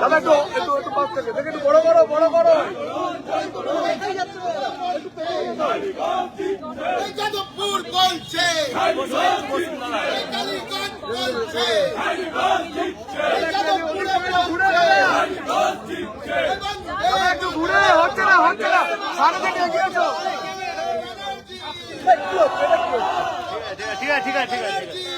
দাদা একটু একটু একটু পাশ থেকে দেখে একটু বড় বড় বড় বড় যাদবপুর বলছে একটু ঘুরে হচ্ছে না হচ্ছে না সামনে থেকে এগিয়ে ঠিক আছে ঠিক আছে ঠিক আছে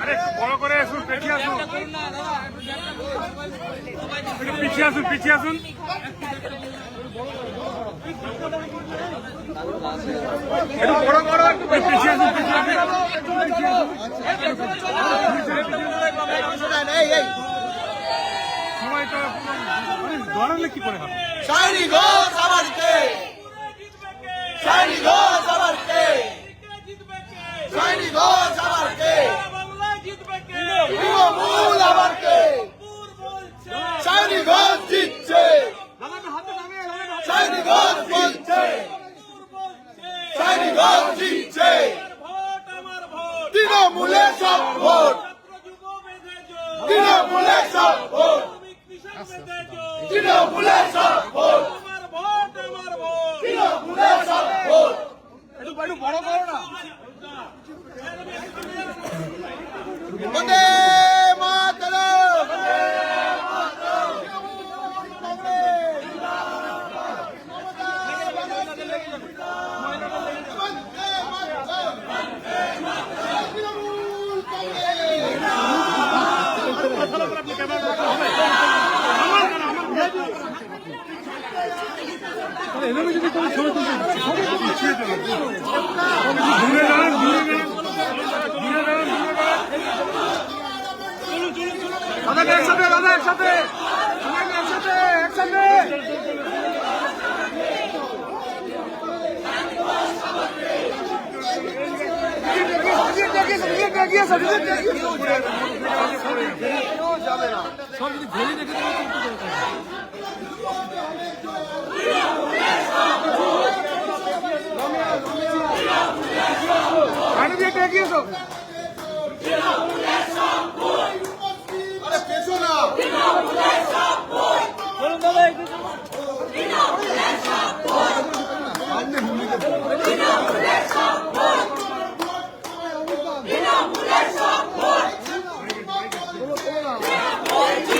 আরে বড় করে আসুন পিছিয়ে আসুন। একটু পিছিয়ে আসুন পিছিয়ে আসুন। একটু বড় করো একটু পিছিয়ে আসুন পিছিয়ে সময়টা দৌড়ালে কি করে হবে? শাইনি ঘোষ আবার কে শাইনি ঘোষ আবার কে সৈনিক আবার কে? তৃণমূল আবার কে সৈনিক জিতছে। সৈনিক জিতছে। সৈনিক জিতছে। তৃণমূলে সব ভোট। তৃণমূলে সব ভোট। তৃণমূলে সব ভোট। তৃণমূলে সব বড় করো না। এভাবে যদি কোনো ছবি দূরে দাঁড়ান দূরে দাঁড়ান দূরে দাঁড়ান দাদাকে একসাথে দাদা একসাথে একসাথে একসাথে Yes, I did. সব যদি ভেঙে রেখে দেবো কিন্তু দরকার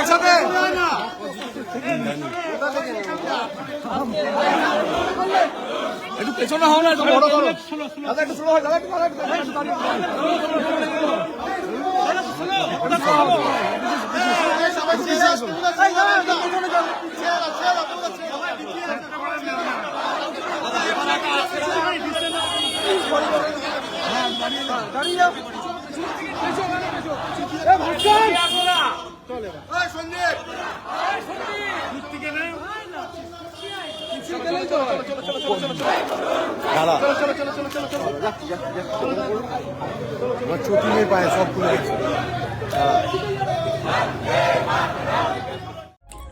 একসাথে? একটু পেছনে হও না বড় করো। দাদা একটু স্লো হয় দাদা একটু দাঁড়িয়ে যাও। ছুটি নেই পায় সব খুলে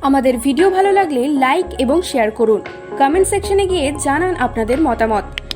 আমাদের ভিডিও ভালো লাগলে লাইক এবং শেয়ার করুন। কমেন্ট সেকশনে গিয়ে জানান আপনাদের মতামত।